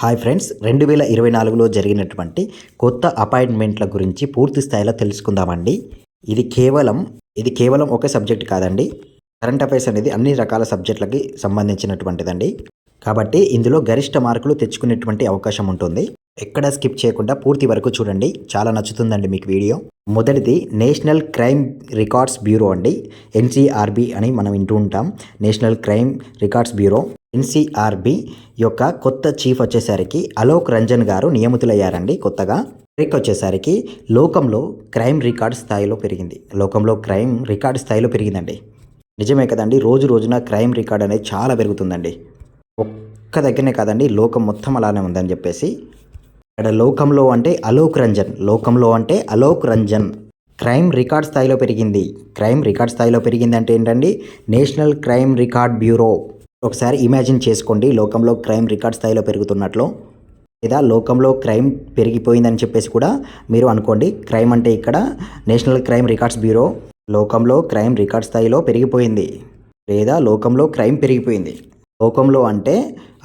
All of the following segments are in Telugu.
హాయ్ ఫ్రెండ్స్ రెండు వేల ఇరవై నాలుగులో జరిగినటువంటి కొత్త అపాయింట్మెంట్ల గురించి పూర్తి స్థాయిలో తెలుసుకుందామండి. ఇది కేవలం ఇది కేవలం ఒక సబ్జెక్ట్ కాదండి. కరెంట్ అఫైర్స్ అనేది అన్ని రకాల సబ్జెక్టులకి సంబంధించినటువంటిదండి. కాబట్టి ఇందులో గరిష్ట మార్కులు తెచ్చుకునేటువంటి అవకాశం ఉంటుంది. ఎక్కడ స్కిప్ చేయకుండా పూర్తి వరకు చూడండి. చాలా నచ్చుతుందండి మీకు వీడియో. మొదటిది నేషనల్ క్రైమ్ రికార్డ్స్ బ్యూరో అండి. ఎన్సీఆర్బి అని మనం వింటూ ఉంటాం. National crime records bureau. NCRB యొక్క కొత్త చీఫ్ వచ్చేసరికి అలోక్ రంజన్ గారు నియమితులయ్యారండి కొత్తగా. ట్రిక్ వచ్చేసరికి లోకంలో క్రైమ్ రికార్డ్ స్థాయిలో పెరిగింది. లోకంలో క్రైమ్ రికార్డ్ స్థాయిలో పెరిగిందండి. నిజమే కదండి రోజు రోజున క్రైమ్ రికార్డ్ అనేది చాలా పెరుగుతుందండి. ఒక్క దగ్గరనే కాదండి లోకం మొత్తం అలానే ఉందని చెప్పేసి. ఇక్కడ లోకంలో అంటే అలోక్ రంజన్ లోకంలో అంటే అలోక్ రంజన్. క్రైమ్ రికార్డ్ స్థాయిలో పెరిగింది. క్రైమ్ రికార్డ్ స్థాయిలో పెరిగింది అంటే ఏంటండి నేషనల్ క్రైమ్ రికార్డ్ బ్యూరో. ఒకసారి ఇమాజిన్ చేసుకోండి లోకంలో క్రైమ్ రికార్డ్ స్థాయిలో పెరుగుతున్నట్లు. లేదా లోకంలో క్రైమ్ పెరిగిపోయిందని చెప్పేసి కూడా మీరు అనుకోండి. క్రైమ్ అంటే ఇక్కడ నేషనల్ క్రైమ్ రికార్డ్స్ బ్యూరో లోకంలో క్రైమ్ రికార్డ్ స్థాయిలో పెరిగిపోయింది. లేదా లోకంలో క్రైమ్ పెరిగిపోయింది. లోకంలో అంటే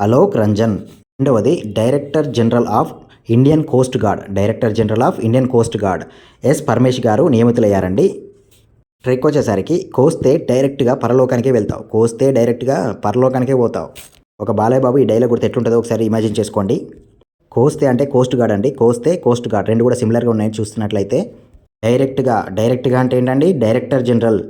అలోక్ రంజన్. రెండవది director general of Indian coast guard. Director general of Indian coast guard. S Paramesh గారు నియమితులయ్యారండి. ట్రెక్ వచ్చేసరికి కోస్తే డైరెక్ట్గా పరలోకానికే వెళ్తావు. కోస్తే డైరెక్ట్గా పరలోకానికే పోతావు. ఒక బాలయ్య బాబు ఈ డైలాగ్ గుర్తు ఎట్లుంటుందో ఒకసారి ఇమాజిన్ చేసుకోండి. కోస్తే అంటే కోస్ట్ గార్డ్ అండి. కోస్తే కోస్ట్ గార్డ్ రెండు కూడా సిమిలర్గా ఉన్నాయని చూస్తున్నట్లయితే డైరెక్ట్గా డైరెక్ట్గా అంటే ఏంటండి? Director general.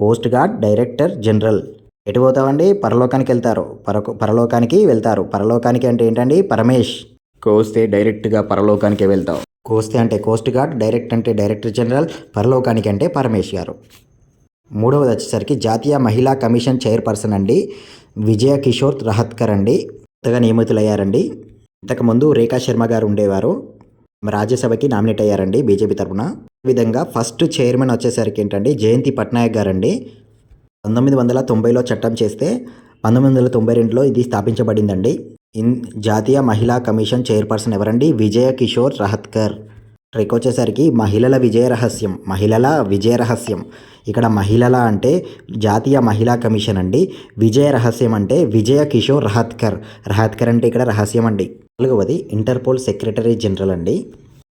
Coast guard director general. ఎటు పోతామండి పరలోకానికి వెళ్తారు. పర పరలోకానికి వెళ్తారు. పరలోకానికి అంటే ఏంటండి? పరమేష్ కోస్తే డైరెక్ట్గా పరలోకానికే వెళ్తావు. కోస్తే అంటే కోస్ట్ గార్డ్ డైరెక్ట్ అంటే డైరెక్టర్ జనరల్ పరలోకానికి అంటే పరమేష్ గారు మూడవది వచ్చేసరికి జాతీయ మహిళా కమిషన్ చైర్పర్సన్ అండి విజయ కిషోర్ రహత్కర్ అండి కొత్తగా నియమితులయ్యారండి. ఇంతకుముందు రేఖా శర్మ గారు ఉండేవారు రాజ్యసభకి నామినేట్ అయ్యారండి బీజేపీ తరఫున విధంగా ఫస్ట్ చైర్మన్ వచ్చేసరికి ఏంటంటే జయంతి పట్నాయక్ గారండి. పంతొమ్మిది వందల తొంభైలో చట్టం చేస్తే పంతొమ్మిది వందల తొంభై రెండులో ఇది స్థాపించబడిందండి. ఇన్ జాతీయ మహిళా కమిషన్ చైర్పర్సన్ ఎవరండి? విజయ కిషోర్ రహత్కర్. ట్రిక్ వచ్చేసరికి మహిళల విజయ రహస్యం. మహిళల విజయ రహస్యం. ఇక్కడ మహిళల అంటే జాతీయ మహిళా కమిషన్ అండి. విజయ రహస్యం అంటే విజయ కిషోర్ రహత్కర్. రహత్కర్ అంటే ఇక్కడ రహస్యం అండి. నాలుగవది ఇంటర్పోల్ సెక్రటరీ జనరల్ అండి.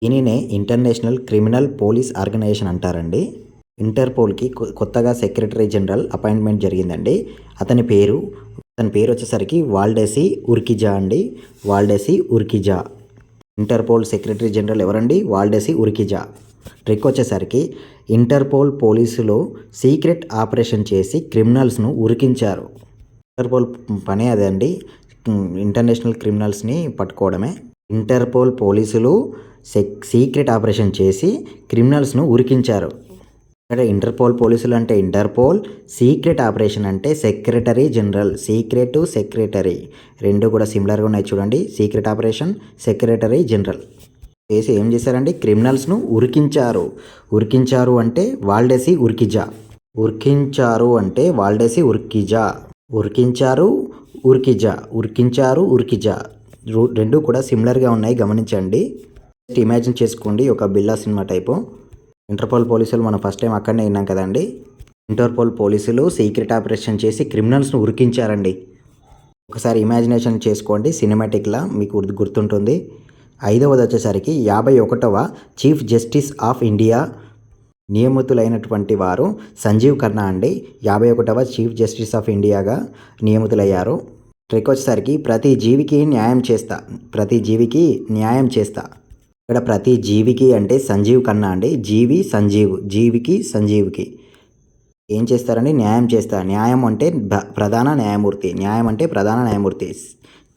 దీనినే ఇంటర్నేషనల్ క్రిమినల్ పోలీస్ ఆర్గనైజేషన్ అంటారండి. ఇంటర్పోల్కి కొత్తగా సెక్రటరీ జనరల్ అపాయింట్మెంట్ జరిగిందండి. అతని పేరు తన పేరు వచ్చేసరికి వాల్డేసి ఉర్కిజా అండి. Valdecy Urquiza. Interpol secretary general ఎవరండి? Valdecy Urquiza. ట్రిక్ వచ్చేసరికి ఇంటర్పోల్ పోలీసులు సీక్రెట్ ఆపరేషన్ చేసి క్రిమినల్స్ను ఉరికించారు. ఇంటర్పోల్ పనే అదే అండి. ఇంటర్నేషనల్ క్రిమినల్స్ని పట్టుకోవడమే. ఇంటర్పోల్ పోలీసులు సెక్ సీక్రెట్ ఆపరేషన్ చేసి క్రిమినల్స్ను ఉరికించారు. ఇక్కడ ఇంటర్పోల్ పోలీసులు అంటే ఇంటర్పోల్ సీక్రెట్ ఆపరేషన్ అంటే సెక్రటరీ జనరల్ సీక్రెట్ సెక్రటరీ. రెండు కూడా సిమిలర్గా ఉన్నాయి చూడండి సీక్రెట్ ఆపరేషన్ సెక్రటరీ జనరల్. చేసి ఏం చేశారండి? క్రిమినల్స్ను ఉరికించారు. ఉరికించారు అంటే వాల్డేసి ఉరికిజా. ఉరికించారు అంటే వాల్డేసి ఉరికిజా. ఉరికించారు ఉరికిజా. ఉరికించారు ఉరికిజా. రెండు కూడా సిమిలర్గా ఉన్నాయి గమనించండి. ఇమాజిన్ చేసుకోండి ఒక బిల్లా సినిమా టైపు. ఇంటర్పోల్ పోలీసులు మనం ఫస్ట్ టైం అక్కడనే విన్నాం కదండి. ఇంటర్పోల్ పోలీసులు సీక్రెట్ ఆపరేషన్ చేసి క్రిమినల్స్ను ఉరికించారండి. ఒకసారి ఇమాజినేషన్ చేసుకోండి సినిమాటిక్లా మీకు గుర్తుంటుంది. ఐదవది వచ్చేసరికి యాభై ఒకటవ చీఫ్ జస్టిస్ ఆఫ్ ఇండియా నియమితులైనటువంటి వారు సంజీవ్ ఖన్నా అండి. యాభై ఒకటవ చీఫ్ జస్టిస్ ఆఫ్ ఇండియాగా నియమితులయ్యారు. ట్రిక్ వచ్చేసరికి ప్రతి జీవికి న్యాయం చేస్తా ప్రతి జీవికి న్యాయం చేస్తా. ఇక్కడ ప్రతి జీవికి అంటే సంజీవ్ కన్నా అండి. జీవి సంజీవ్ జీవికి సంజీవ్కి. ఏం చేస్తారండి? న్యాయం చేస్తారు. న్యాయం అంటే ప్రధాన న్యాయమూర్తి. న్యాయం అంటే ప్రధాన న్యాయమూర్తి.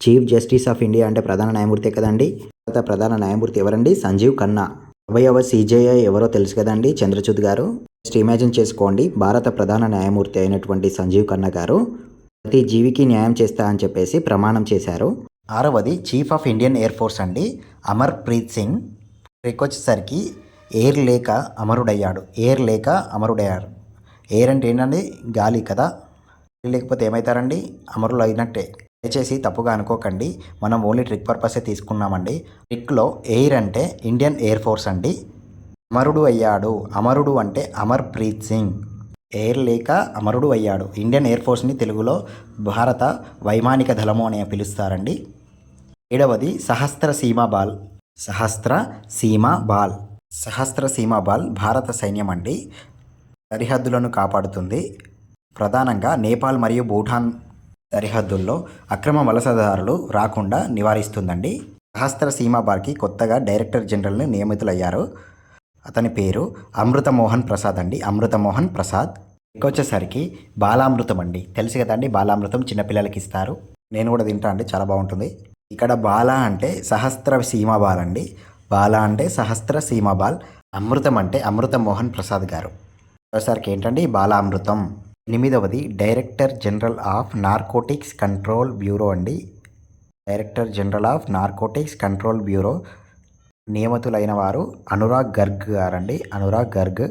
చీఫ్ జస్టిస్ ఆఫ్ ఇండియా అంటే ప్రధాన న్యాయమూర్తి కదండి? తర్వాత ప్రధాన న్యాయమూర్తి ఎవరండి? సంజీవ్ కన్నా. అవయవ సిజేఐ ఎవరో తెలుసు కదండి? చంద్రచూద్ గారు. జస్ట్ ఇమాజిన్ చేసుకోండి. భారత ప్రధాన న్యాయమూర్తి అయినటువంటి సంజీవ్ కన్నా గారు ప్రతి జీవికి న్యాయం చేస్తా అని చెప్పేసి ప్రమాణం చేశారు. ఆరవది chief of Indian air force అండి. అమర్ప్రీత్ సింగ్ ట్రిక్ వచ్చేసరికి ఎయిర్ లేక అమరుడయ్యాడు. ఎయిర్ లేక అమరుడయ్యాడు ఎయిర్ అంటే ఏంటండి? గాలి కదా. గాలి లేకపోతే ఏమవుతారండి అమరులు అయినట్టే. దయచేసి తప్పుగా అనుకోకండి. మనం ఓన్లీ ట్రిక్ పర్పసే తీసుకున్నామండి. ట్రిక్లో ఎయిర్ అంటే ఇండియన్ ఎయిర్ ఫోర్స్ అండి. అమరుడు అయ్యాడు. అమరుడు అంటే అమర్ ప్రీత్ సింగ్. ఎయిర్ లేక అమరుడు అయ్యాడు. ఇండియన్ ఎయిర్ ఫోర్స్ని తెలుగులో భారత వైమానిక దళము అని పిలుస్తారండి. ఏడవది సహస్ర సీమా బాల్. సహస్ర సీమా బాల్. సహస్ర సీమా బాల్ భారత సైన్యం అండి సరిహద్దులను కాపాడుతుంది. ప్రధానంగా నేపాల్ మరియు భూటాన్ సరిహద్దుల్లో అక్రమ వలసదారులు రాకుండా నివారిస్తుందండి. సహస్ర సీమా బాల్కి కొత్తగా డైరెక్టర్ జనరల్ని నియమితులయ్యారు. అతని పేరు అమృత మోహన్ ప్రసాద్ అండి. అమృత మోహన్ ప్రసాద్. ఇంకొచ్చేసరికి బాలామృతం అండి తెలుసు కదండి బాలామృతం చిన్నపిల్లలకి ఇస్తారు. నేను కూడా తింటా అండి చాలా బాగుంటుంది. ఇక్కడ బాల అంటే సహస్ర సీమా బాల్ అండి. బాల అంటే సహస్ర సీమా బాల్. అమృతం అంటే అమృత మోహన్ ప్రసాద్ గారు. ఒకసారికి ఏంటండి? బాలామృతం ఎనిమిదవది director general of narcotics control bureau అండి. Director general of narcotics control bureau. నియమితులైన వారు అనురాగ్ గర్గ్ గారండి. అనురాగ్ గర్గ్.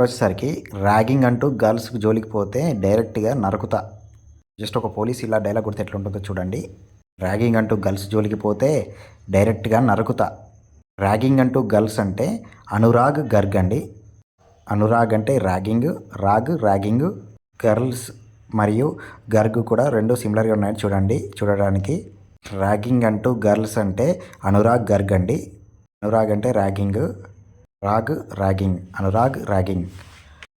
వచ్చేసరికి ర్యాగింగ్ అంటూ గర్ల్స్ జోలికి పోతే డైరెక్ట్గా నరుకుతా. జస్ట్ ఒక పోలీస్ ఇలా డైలాగ్ కొడితే ఎట్లుంటుందో చూడండి. ర్యాగింగ్ అంటూ గర్ల్స్ జోలికి పోతే డైరెక్ట్గా నరుకుతా. ర్యాగింగ్ అంటూ గర్ల్స్ అంటే అనురాగ్ గర్గ్ అండి. అనురాగ్ అంటే ర్యాగింగ్ రాగ్ ర్యాగింగ్ గర్ల్స్ మరియు గర్గ్ కూడా రెండు సిమిలర్గా ఉన్నాయి చూడండి చూడడానికి. ర్యాగింగ్ అంటూ గర్ల్స్ అంటే అనురాగ్ గర్గ్ అండి. అనురాగ్ అంటే ragging rag ragging Anurag ragging.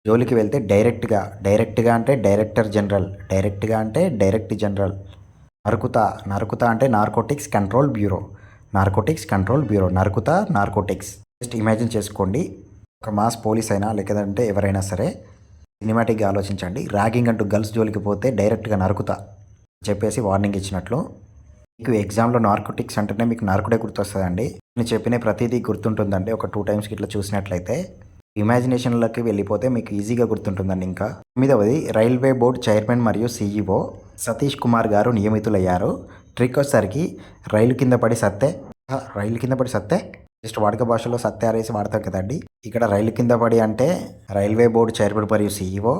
జోలికి వెళ్తే డైరెక్ట్గా డైరెక్ట్గా అంటే డైరెక్టర్ జనరల్ డైరెక్ట్గా అంటే డైరెక్ట్ జనరల్. నరుకుతా నరుకుతా అంటే narcotics control bureau. Narcotics control bureau. నరుకుతా narcotics. Just imagine చేసుకోండి. ఒక మాస్ పోలీస్ అయినా లేదంటే ఎవరైనా సరే సినిమాటిక్గా ఆలోచించండి. ర్యాగింగ్ అంటూ గర్ల్స్ జోలికి పోతే డైరెక్ట్గా నరుకుతా చెప్పేసి వార్నింగ్ ఇచ్చినట్లు. మీకు ఎగ్జామ్లో నార్కోటిక్స్ అంటేనే మీకు నార్కుడే గుర్తొస్తుందండి. నేను చెప్పిన ప్రతిదీ గుర్తుంటుందండి. ఒక టూ టైమ్స్కి ఇట్లా చూసినట్లయితే. ఇమాజినేషన్లోకి వెళ్ళిపోతే మీకు ఈజీగా గుర్తుంటుందండి ఇంకా. తొమ్మిదవది రైల్వే బోర్డ్ చైర్మన్ మరియు సీఈఓ సతీష్ కుమార్ గారు నియమితులయ్యారు. ట్రిక్ వచ్చేసరికి రైలు కింద పడి సత్తే. రైలు కింద పడి సత్తే? జస్ట్ వాడుక భాషలో సత్యారేసి వాడతాం కదండి. ఇక్కడ రైలు కింద పడి అంటే రైల్వే బోర్డు చైర్మన్ మరియు సీఈఓ.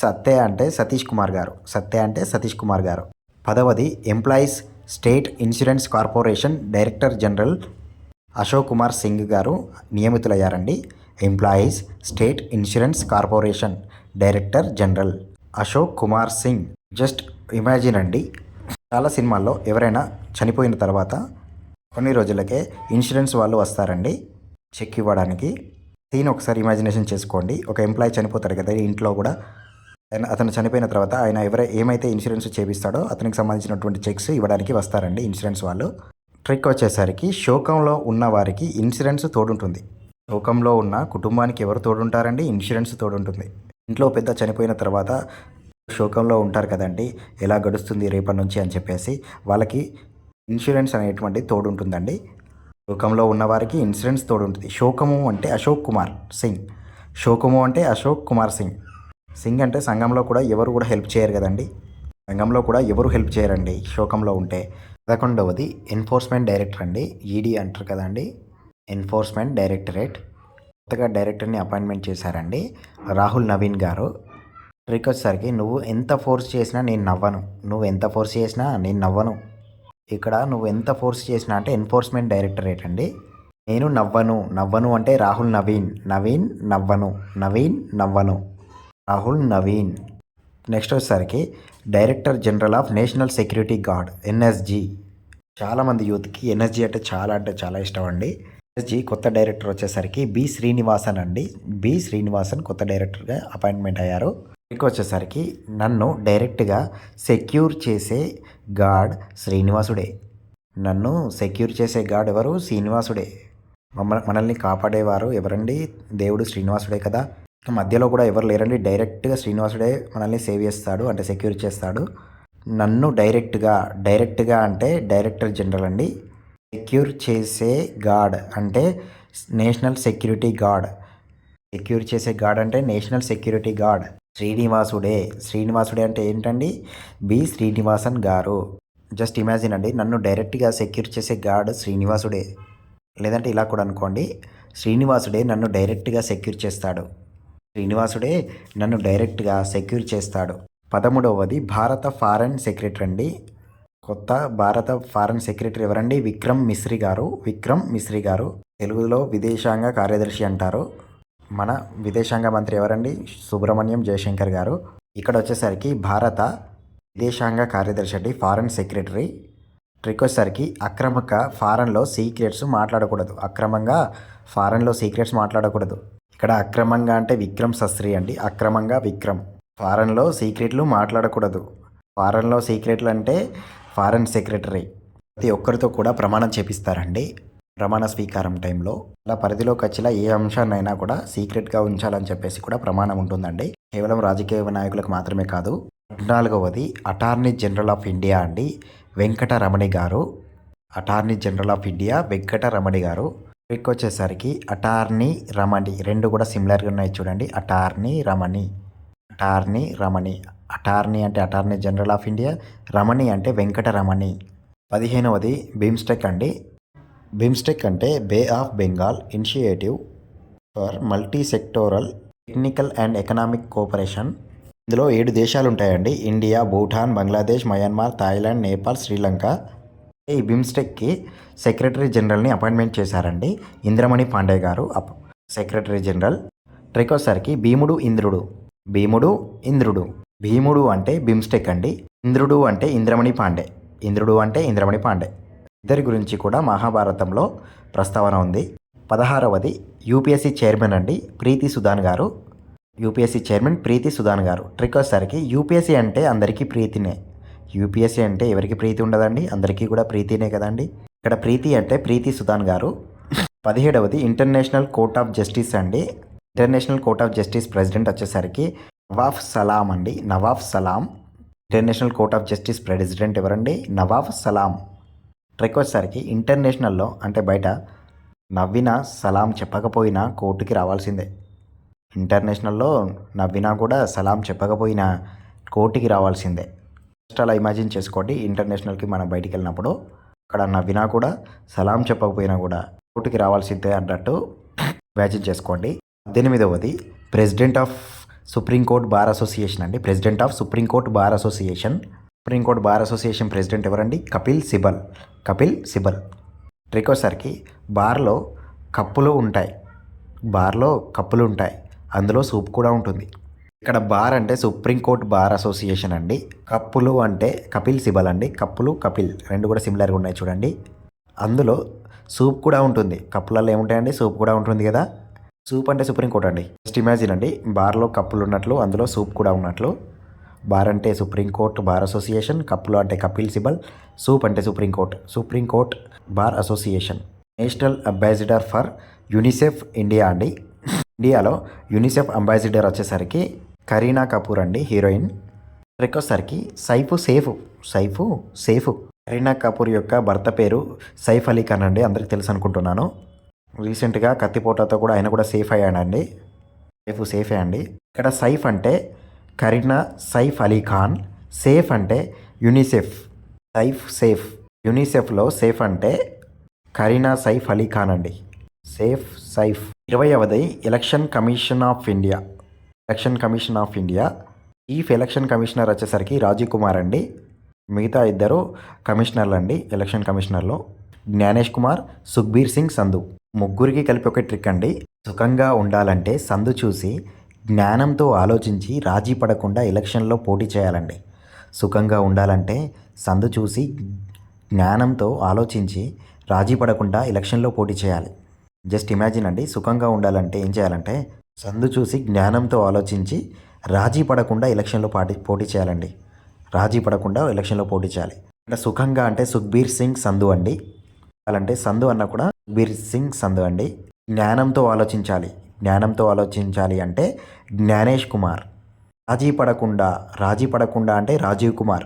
సత్తే అంటే సతీష్ కుమార్ గారు. సత్తే అంటే సతీష్ కుమార్ గారు. పదవది employees state insurance corporation director general Ashok Kumar Singh గారు నియమితులయ్యారండి. Employees state insurance corporation director general Ashok Kumar Singh. Just imagine అండి. చాలా సినిమాల్లో ఎవరైనా చనిపోయిన తర్వాత కొన్ని రోజులకే ఇన్సూరెన్స్ వాళ్ళు వస్తారండి. చెక్ ఇవ్వడానికి. దీని ఒకసారి ఇమాజినేషన్ చేసుకోండి. ఒక ఎంప్లాయీ చనిపోతాడు కదా ఇంట్లో కూడా. ఆయన- అతను చనిపోయిన తర్వాత ఆయన ఎవరై ఏమైతే ఇన్సూరెన్స్ చేపిస్తాడో అతనికి సంబంధించినటువంటి చెక్స్ ఇవ్వడానికి వస్తారండి ఇన్సూరెన్స్ వాళ్ళు. ట్రిక్ వచ్చేసరికి శోకంలో ఉన్న వారికి ఇన్సూరెన్స్ తోడుంటుంది. శోకంలో ఉన్న కుటుంబానికి ఎవరు తోడుంటారండి? ఇన్సూరెన్స్ తోడుంటుంది. ఇంట్లో పెద్ద చనిపోయిన తర్వాత శోకంలో ఉంటారు కదండి. ఎలా గడుస్తుంది రేపటి నుంచి అని చెప్పేసి వాళ్ళకి ఇన్సూరెన్స్ అనేటువంటి తోడు ఉంటుందండి. శోకంలో ఉన్నవారికి ఇన్సూరెన్స్ తోడు ఉంటుంది. శోకము అంటే అశోక్ కుమార్ సింగ్. శోకము అంటే అశోక్ కుమార్ సింగ్. సింగ్ అంటే సంఘంలో కూడా ఎవరు కూడా హెల్ప్ చేయరు కదండి. సంఘంలో కూడా ఎవరు హెల్ప్ చేయరండి శోకంలో ఉంటే. పదకొండవది ఎన్ఫోర్స్మెంట్ డైరెక్టర్ అండి. ఈడీ అంటారు కదండి. Enforcement directorate. కొత్తగా డైరెక్టర్ని అపాయింట్మెంట్ చేశారండి రాహుల్ నవీన్ గారు. ట్రిక్ వచ్చేసరికి నువ్వు ఎంత ఫోర్స్ చేసినా నేను నవ్వను. నువ్వు ఎంత ఫోర్స్ చేసినా నేను నవ్వను. ఇక్కడ నువ్వు ఎంత ఫోర్స్ చేసినా అంటే ఎన్ఫోర్స్మెంట్ డైరెక్టరేట్ అండి. నేను నవ్వను. నవ్వను అంటే రాహుల్ నవీన్. నవీన్ నవ్వను. నవీన్ నవ్వను. రాహుల్ నవీన్. నెక్స్ట్ వచ్చేసరికి director general of national security guard NSG. చాలామంది యూత్కి ఎన్ఎస్జి అంటే చాలా అంటే చాలా ఇష్టం అండి. ఎన్ఎస్జి కొత్త డైరెక్టర్ వచ్చేసరికి బి శ్రీనివాసన్ అండి. బి శ్రీనివాసన్ కొత్త డైరెక్టర్గా అపాయింట్మెంట్ అయ్యారు. ఇక వచ్చేసరికి నన్ను డైరెక్ట్గా సెక్యూర్ చేసే గాడ్ శ్రీనివాసుడే. నన్ను సెక్యూర్ చేసే గాడ్ ఎవరు? శ్రీనివాసుడే. మమ్మ మనల్ని కాపాడేవారు ఎవరండి? దేవుడు శ్రీనివాసుడే కదా. మధ్యలో కూడా ఎవరు లేరండి. డైరెక్ట్గా శ్రీనివాసుడే మనల్ని సేవ్ చేస్తాడు అంటే సెక్యూర్ చేస్తాడు. నన్ను డైరెక్ట్గా డైరెక్ట్గా అంటే డైరెక్టర్ జనరల్ అండి. సెక్యూర్ చేసే గాడ్ అంటే నేషనల్ సెక్యూరిటీ గార్డ్ సెక్యూర్ చేసే గాడ్ అంటే నేషనల్ సెక్యూరిటీ గాడ్. శ్రీనివాసుడే. శ్రీనివాసుడే అంటే ఏంటండి? బి. శ్రీనివాసన్ గారు. జస్ట్ ఇమాజిన్ అండి నన్ను డైరెక్ట్గా సెక్యూర్ చేసే గార్డ్ శ్రీనివాసుడే. లేదంటే ఇలా కూడా అనుకోండి శ్రీనివాసుడే నన్ను డైరెక్ట్గా సెక్యూర్ చేస్తాడు. శ్రీనివాసుడే నన్ను డైరెక్ట్గా సెక్యూర్ చేస్తాడు. పదమూడవది భారత ఫారెన్ సెక్రటరీ అండి. కొత్త భారత ఫారెన్ సెక్రటరీ ఎవరండి? విక్రమ్ మిశ్రీ గారు. విక్రమ్ మిశ్రీ గారు తెలుగులో విదేశాంగ కార్యదర్శి అంటారు. మన విదేశాంగ మంత్రి ఎవరండి? సుబ్రహ్మణ్యం జయశంకర్ గారు. ఇక్కడ వచ్చేసరికి భారత విదేశాంగ కార్యదర్శి అండి ఫారెన్ సెక్రటరీ. ట్రిక్ వచ్చేసరికి అక్రమంగా ఫారెన్లో సీక్రెట్స్ మాట్లాడకూడదు. అక్రమంగా ఫారెన్లో సీక్రెట్స్ మాట్లాడకూడదు. ఇక్కడ అక్రమంగా అంటే విక్రమ్ సస్రి అండి. అక్రమంగా విక్రమ్. ఫారెన్లో సీక్రెట్లు మాట్లాడకూడదు. ఫారెన్లో సీక్రెట్లు అంటే ఫారెన్ సెక్రటరీ. ప్రతి ఒక్కరితో కూడా ప్రమాణం చేపిస్తారండి. ప్రమాణ స్వీకారం టైంలో అలా పరిధిలోకి వచ్చేలా ఏ అంశాన్నైనా కూడా సీక్రెట్గా ఉంచాలని చెప్పేసి కూడా ప్రమాణం ఉంటుందండి. కేవలం రాజకీయ నాయకులకు మాత్రమే కాదు పద్నాలుగవది అటార్నీ జనరల్ ఆఫ్ ఇండియా అండి వెంకటరమణి గారు. Attorney general of India Venkataramani గారు. ట్రిక్ వచ్చేసరికి అటార్నీ రమణి రెండు కూడా సిమిలర్గా ఉన్నాయి చూడండి. Attorney Ramani attorney Ramani attorney అంటే attorney general of India Ramani అంటే వెంకటరమణి. పదిహేనవది బిమ్స్టెక్ అండి. బిమ్స్టెక్ అంటే bay of Bengal initiative for multi sectoral technical and economic cooperation. ఇందులో ఏడు దేశాలు ఉంటాయండి India Bhutan Bangladesh Myanmar Thailand Nepal Sri Lanka. ఈ బిమ్స్టెక్కి సెక్రటరీ జనరల్ని అపాయింట్మెంట్ చేశారండి. ఇంద్రమణి పాండే గారు అప్ సెక్రటరీ జనరల్. ట్రికోసరికి భీముడు ఇంద్రుడు. భీముడు ఇంద్రుడు. భీముడు అంటే బిమ్స్టెక్ అండి. ఇంద్రుడు అంటే ఇంద్రమణి పాండే. ఇంద్రుడు అంటే ఇంద్రమణి పాండే. ఇద్దరి గురించి కూడా మహాభారతంలో ప్రస్తావన ఉంది. పదహారవది యూపీఎస్సీ చైర్మన్ అండి ప్రీతి సుధాన్ గారు. యూపీఎస్సీ చైర్మన్ ప్రీతి సుధాన్ గారు. ట్రిక్ వచ్చేసరికి యూపీఎస్సీ అంటే అందరికీ ప్రీతినే. యూపీఎస్సీ అంటే ఎవరికి ప్రీతి ఉండదండి? అందరికీ కూడా ప్రీతినే కదండి. ఇక్కడ ప్రీతి అంటే ప్రీతి సుధాన్ గారు. పదిహేడవది ఇంటర్నేషనల్ కోర్ట్ ఆఫ్ జస్టిస్ అండి. International court of justice president వచ్చేసరికి నవాఫ్ సలాం అండి. Nawaf Salam. International court of justice president ఎవరండి? Nawaf Salam. ట్రెక్ వచ్చేసరికి ఇంటర్నేషనల్లో అంటే బయట నవ్వినా సలాం చెప్పకపోయినా కోర్టుకి రావాల్సిందే. ఇంటర్నేషనల్లో నవ్వినా కూడా సలాం చెప్పకపోయినా కోర్టుకి రావాల్సిందే. జస్ట్ అలా ఇమాజిన్ చేసుకోండి ఇంటర్నేషనల్కి మనం బయటికి వెళ్ళినప్పుడు అక్కడ నవ్వినా కూడా సలాం చెప్పకపోయినా కూడా కోర్టుకి రావాల్సిందే అన్నట్టు ఇమాజిన్ చేసుకోండి. పద్దెనిమిదవది president of supreme court bar association అండి. President of supreme court bar association supreme court bar association president ఎవరండి? కపిల్ సిబల్. కపిల్ సిబల్. రికోసారికి బార్లో కప్పులు ఉంటాయి. బార్లో కప్పులు ఉంటాయి. అందులో సూప్ కూడా ఉంటుంది. ఇక్కడ బార్ అంటే సుప్రీంకోర్టు బార్ అసోసియేషన్ అండి. కప్పులు అంటే కపిల్ సిబల్ అండి. కప్పులు కపిల్ రెండు కూడా సిమిలర్గా ఉన్నాయి చూడండి. అందులో సూప్ కూడా ఉంటుంది. కప్పులలో ఏముంటాయండి? సూప్ కూడా ఉంటుంది కదా. సూప్ అంటే సుప్రీంకోర్టు అండి. జస్ట్ ఇమాజిన్ అండి. బార్లో కప్పులు ఉన్నట్లు అందులో సూప్ కూడా ఉన్నట్లు. బార్ అంటే సుప్రీంకోర్టు బార్ అసోసియేషన్ కప్పులు అంటే కపిల్ సిబల్ సూప్ అంటే supreme court supreme court bar association. National ambassador for UNICEF India అండి. ఇండియాలో యూనిసెఫ్ అంబాసిడర్ వచ్చేసరికి కరీనా కపూర్ అండి హీరోయిన్. వచ్చేసరికి సైఫు సేఫ్ సైఫు సేఫ్. కరీనా కపూర్ యొక్క భర్త పేరు సైఫ్ అలీ ఖాన్ అండి అందరికి తెలుసు అనుకుంటున్నాను. రీసెంట్గా కత్తిపోటతో కూడా ఆయన కూడా సేఫ్ అయ్యాడండి. సేఫ్ సేఫే అండి. ఇక్కడ సైఫ్ అంటే కరీనా సైఫ్ అలీ ఖాన్ సేఫ్ అంటే యూనిసెఫ్. సైఫ్ సేఫ్. యూనిసెఫ్లో సేఫ్ అంటే కరీనా సైఫ్ అలీ ఖాన్ అండి. Safe Saif. ఇరవైవది election commission of India. Election commission of India. Chief election commissioner వచ్చేసరికి రాజీవ్ కుమార్ అండి. మిగతా ఇద్దరు కమిషనర్లు అండి ఎలక్షన్ కమిషనర్లో. జ్ఞానేష్ కుమార్ సుఖ్బీర్ సింగ్ సంధు ముగ్గురికి కలిపి ఒక ట్రిక్ అండి. సుఖంగా ఉండాలంటే సంధు చూసి జ్ఞానంతో ఆలోచించి రాజీ పడకుండా ఎలక్షన్లో పోటీ చేయాలండి. సుఖంగా ఉండాలంటే సందు చూసి జ్ఞానంతో ఆలోచించి రాజీ పడకుండా ఎలక్షన్లో పోటీ చేయాలి. జస్ట్ ఇమాజిన్ అండి సుఖంగా ఉండాలంటే ఏం చేయాలంటే సందు చూసి జ్ఞానంతో ఆలోచించి రాజీ పడకుండా ఎలక్షన్లో పాటి పోటీ చేయాలండి. రాజీ పడకుండా ఎలక్షన్లో పోటీ చేయాలి. అంటే సుఖంగా అంటే సుఖ్బీర్ సింగ్ సంధు అండి. అలాంటే సంధు అన్న కూడా సుఖ్బీర్ సింగ్ సంధు అండి. జ్ఞానంతో ఆలోచించాలి. జ్ఞానంతో ఆలోచించాలి అంటే జ్ఞానేష్ కుమార్. రాజీ పడకుండా రాజీ పడకుండా అంటే రాజీవ్ కుమార్.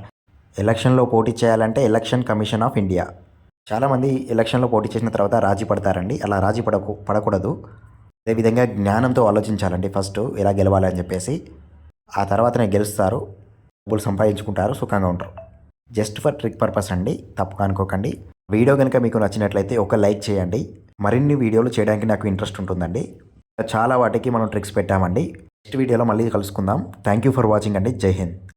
ఎలక్షన్లో పోటీ చేయాలంటే ఎలక్షన్ కమిషన్ ఆఫ్ ఇండియా. చాలామంది ఎలక్షన్లో పోటీ చేసిన తర్వాత రాజీ పడతారండి. అలా రాజీ పడకు పడకూడదు. అదేవిధంగా జ్ఞానంతో ఆలోచించాలండి ఫస్ట్ ఎలా గెలవాలి అని చెప్పేసి. ఆ తర్వాతనే గెలుస్తారు. డబ్బులు సంపాదించుకుంటారు సుఖంగా ఉంటారు. జస్ట్ ఫర్ ట్రిక్ పర్పస్ అండి తప్పుగా అనుకోకండి. వీడియో కనుక మీకు నచ్చినట్లయితే ఒక లైక్ చేయండి. మరిన్ని వీడియోలు చేయడానికి నాకు ఇంట్రెస్ట్ ఉంటుందండి. చాలా వాటికి మనం ట్రిక్స్ పెట్టామండి. నెక్స్ట్ వీడియోలో మళ్ళీ కలుసుకుందాం. థ్యాంక్ యూ ఫర్ వాచింగ్ అండి. జై హింద్.